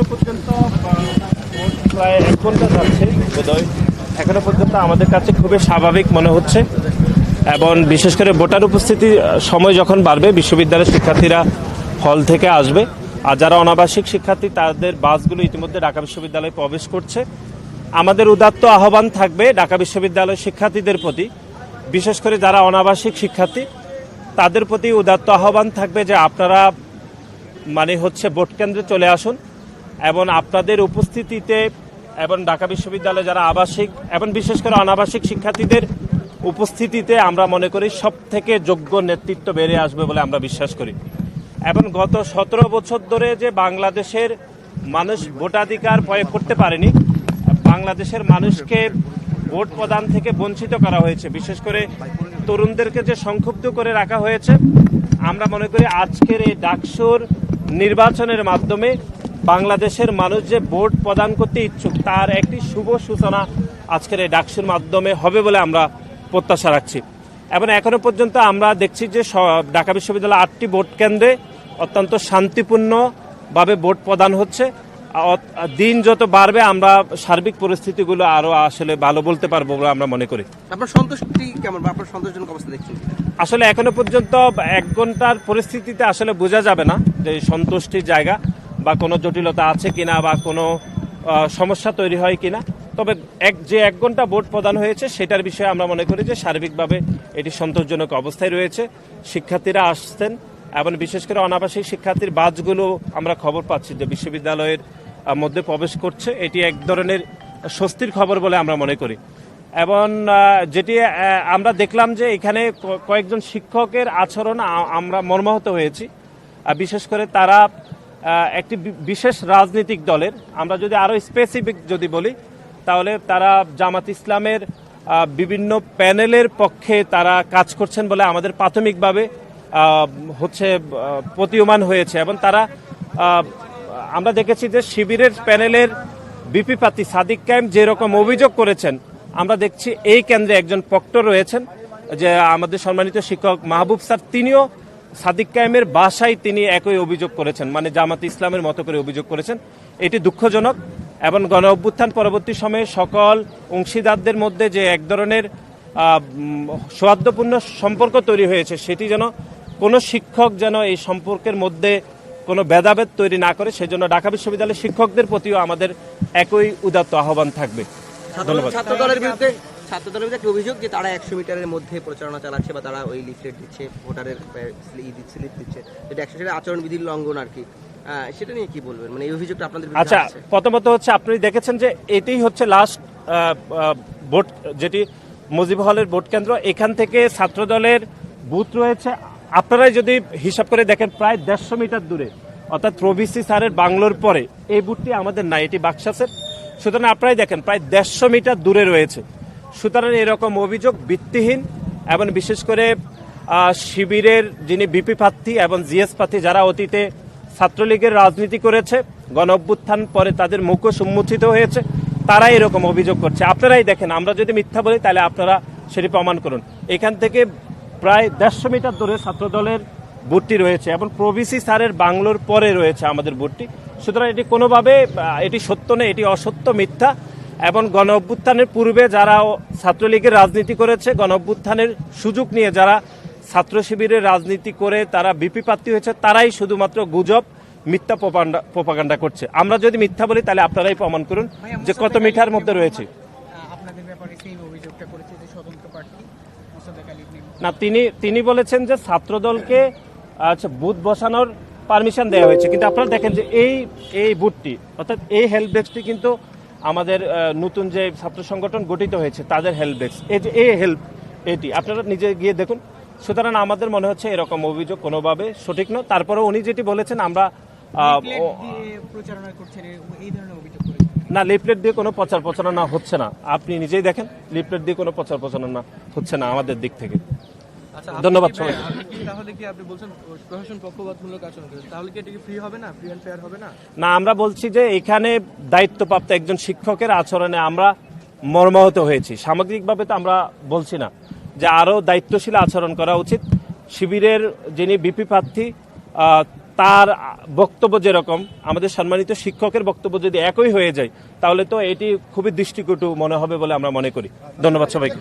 এখনও পর্যন্ত প্রায় এক ঘণ্টা যাচ্ছে। বোধহয়। এখনও পর্যন্ত আমাদের কাছে খুবই স্বাভাবিক মনে হচ্ছে। এবং বিশেষ করে ভোটার উপস্থিতি সময় যখন বাড়বে বিশ্ববিদ্যালয়ের শিক্ষার্থীরা হল থেকে আসবে। আর যারা অনাবাসিক শিক্ষার্থী তাদের বাসগুলো ইতিমধ্যে ঢাকা বিশ্ববিদ্যালয়ে প্রবেশ করছে। আমাদের উদাত্ত আহ্বান থাকবে ঢাকা বিশ্ববিদ্যালয়ের শিক্ষার্থীদের প্রতি। বিশেষ করে যারা অনাবাসিক শিক্ষার্থী তাদের প্রতি উদাত্ত আহ্বান থাকবে যে আপনারা মানে হচ্ছে ভোট কেন্দ্রে চলে আসুন। এবং আপনাদের উপস্থিতিতে এবং ঢাকা বিশ্ববিদ্যালয়ে যারা আবাসিক এবং বিশেষ করে অনাবাসিক শিক্ষার্থীদের উপস্থিতিতে আমরা মনে করি সব থেকে যোগ্য নেতৃত্ব বেড়ে আসবে বলে আমরা বিশ্বাস করি। এবং গত সতেরো বছর ধরে যে বাংলাদেশের মানুষ ভোটাধিকার প্রয়োগ করতে পারেনি, বাংলাদেশের মানুষকে ভোট প্রদান থেকে বঞ্চিত করা হয়েছে। বিশেষ করে তরুণদেরকে যে সংক্ষুব্ধ করে রাখা হয়েছে, আমরা মনে করি আজকের এই ডাকসুর নির্বাচনের মাধ্যমে বাংলাদেশের মানুষ যে ভোট প্রদান করতে ইচ্ছুক তার একটি শুভ সূচনা আজকের এই ডাকসুর মাধ্যমে হবে বলে আমরা প্রত্যাশা রাখছি। এবং এখনও পর্যন্ত আমরা দেখছি যে ঢাকা বিশ্ববিদ্যালয়ে আটটি ভোট কেন্দ্রে অত্যন্ত শান্তিপূর্ণভাবে ভোট প্রদান হচ্ছে। দিন যত বাড়বে আমরা সার্বিক পরিস্থিতিগুলো আরও আসলে ভালো বলতে পারব বলে আমরা মনে করি। আপনার সন্তুষ্টি কেমন আপনার সন্তোষজনক অবস্থা দেখছেন আসলে এখনও পর্যন্ত এক ঘণ্টার পরিস্থিতিতে আসলে বোঝা যাবে না যে সন্তুষ্টির জায়গা। বা কোনো জটিলতা আছে কিনা বা কোনো সমস্যা তৈরি হয় কিনা। তবে এক, যে এক ঘণ্টা ভোট প্রদান হয়েছে, সেটার বিষয়ে আমরা মনে করি যে সার্বিকভাবে এটি সন্তোষজনক অবস্থায় রয়েছে। শিক্ষার্থীরা আসছেন এবং বিশেষ করে অনাবাসিক শিক্ষার্থীর বাসগুলো আমরা খবর পাচ্ছি যে বিশ্ববিদ্যালয়ের মধ্যে প্রবেশ করছে। এটি এক ধরনের স্বস্তির খবর বলে আমরা মনে করি। এবং যেটি আমরা দেখলাম যে এখানে কয়েকজন শিক্ষকের আচরণ আমরা মর্মাহত হয়েছি। বিশেষ করে তারা একটি বিশেষ রাজনৈতিক দলের। আমরা যদি আরও স্পেসিফিক যদি বলি, তাহলে তারা জামাত ইসলামের বিভিন্ন প্যানেলের পক্ষে তারা কাজ করছেন বলে আমাদের প্রাথমিকভাবে হচ্ছে প্রতীয়মান হয়েছে। এবং তারা আমরা দেখেছি যে শিবিরের প্যানেলের বিপি পাতি সাদিক কায়েম যেরকম অভিযোগ করেছেন, আমরা দেখছি এই কেন্দ্রে একজন প্রক্টর রয়েছেন, যে আমাদের সম্মানিত শিক্ষক মাহবুব স্যার, তিনিও সাদিক কায়েমের বাসায় তিনি একই অভিযোগ করেছেন মানে জামাত ইসলামের মতো করে অভিযোগ করেছেন। এটি দুঃখজনক এবং গণ অভ্যুত্থান পরবর্তী সময়ে সকল অংশীদারদের মধ্যে যে এক ধরনের সৌহার্দ্যপূর্ণ সম্পর্ক তৈরি হয়েছে সেটি যেন কোনো শিক্ষক যেন এই সম্পর্কের মধ্যে কোনো ভেদাভেদ তৈরি না করে সেজন্য ঢাকা বিশ্ববিদ্যালয়ের শিক্ষকদের প্রতিও আমাদের একই উদাত্ত আহ্বান থাকবে। ধন্যবাদ। ছাত্র দলের বিরুদ্ধে ছাত্র দলের বিরুদ্ধে একটা অভিযোগ যে তারা একশো মিটারের মধ্যে প্রচারণা চালাচ্ছে বা তারা ওই লিফলেট দিচ্ছে ভোটারের স্লিপ দিচ্ছে যেটা একশো সেটা আচরণবিধির লঙ্ঘন আর কি। সেটা নিয়ে কি বলবেন? মানে এই অভিযোগটা আপনাদের আচ্ছা প্রথমত হচ্ছে আপনি দেখেছেন যে এটি হচ্ছে লাস্ট ভোট যেটি মুজিব হলের ভোট কেন্দ্র। এখান থেকে ছাত্রদলের বুথ রয়েছে। আপনারাই যদি হিসাব করে দেখেন প্রায় দেড়শো মিটার দূরে অর্থাৎ প্রভিসি স্যারের বাংলোর পরে এই বুথটি আমাদের নাই এটি বাক্সাসের সুতরাং আপনারাই দেখেন প্রায় দেড়শো মিটার দূরে রয়েছে। সুতরাং এরকম অভিযোগ ভিত্তিহীন এবং বিশেষ করে শিবিরের যিনি বিপি প্রার্থী এবং জিএস প্রার্থী যারা অতীতে ছাত্রলীগের রাজনীতি করেছে, গণ অভ্যুত্থান পরে তাদের মুখোশ উন্মোচিত হয়েছে, তারাই এরকম অভিযোগ করছে। আপনারাই দেখেন, আমরা যদি মিথ্যা বলি, তাহলে আপনারা সেটি প্রমাণ করুন। এখান থেকে প্রায় দেড়শো মিটার দূরে ছাত্রদলের বুটটি রয়েছে এবং প্রভিসি স্যারের বাংলোর পরে রয়েছে আমাদের বুটটি। সুতরাং এটি কোনোভাবে এটি সত্য নয়, এটি অসত্য মিথ্যা। এবং গণ অভ্যুত্থানের পূর্বে যারা ছাত্রলীগের রাজনীতি করেছে গণ অভ্যুত্থানের সুযোগ নিয়ে যারা ছাত্র শিবিরের রাজনীতি করে তারা বিপি প্রার্থী হয়েছে তারাই শুধুমাত্র গুজব মিথ্যা প্রপাগান্ডা- করছে। আমরা যদি মিথ্যা বলি তাহলে আপনারাই প্রমাণ করুন যে কত মিঠার মধ্যে রয়েছে। না তিনি তিনি বলেছেন যে ছাত্রদলকে আচ্ছা বুথ বসানোর পারমিশন দেওয়া হয়েছে। কিন্তু আপনারা দেখেন যে এই এই বুথটি অর্থাৎ এই হেল্প ডেস্কটি কিন্তু আমাদের নতুন যে ছাত্র সংগঠন গঠিত হয়েছে তাদের হেল্প ডেস্ক এই যে এই হেল্প এটি আপনারা নিজে গিয়ে দেখুন। সুতরাং আমাদের মনে হচ্ছে এরকম অভিযোগ কোনোভাবে সঠিক নয়। তারপরে উনি যেটি বলেছেন আমরা এ- না লিফলেট দিয়ে কোনো প্রচার প্রচারণা হচ্ছে না। আপনি নিজেই দেখেন লিফলেট দিয়ে কোনো প্রচার প্রচারণা হচ্ছে না আমাদের দিক থেকে। ধন্যবাদ সবাই তাহলে কি আপনি বলছেন প্রশাসন পক্ষপাতমূলক আচরণ করে তাহলে কি এটা কি ফ্রি হবে না? ফ্রি অ্যান্ড ফেয়ার হবে না? না আমরা বলছি যে এখানে দায়িত্বপ্রাপ্ত একজন শিক্ষকের আচরণে আমরা মর্মাহত হয়েছি। সামগ্রিকভাবে তো আমরা বলছি না যে আরও দায়িত্বশীল আচরণ করা উচিত। শিবিরের যিনি বিপি প্রার্থী তার বক্তব্য যেরকম আমাদের সম্মানিত শিক্ষকের বক্তব্য যদি একই হয়ে যায় তাহলে তো এটি খুবই দৃষ্টিকটু মনে হবে বলে আমরা মনে করি। ধন্যবাদ সবাইকে।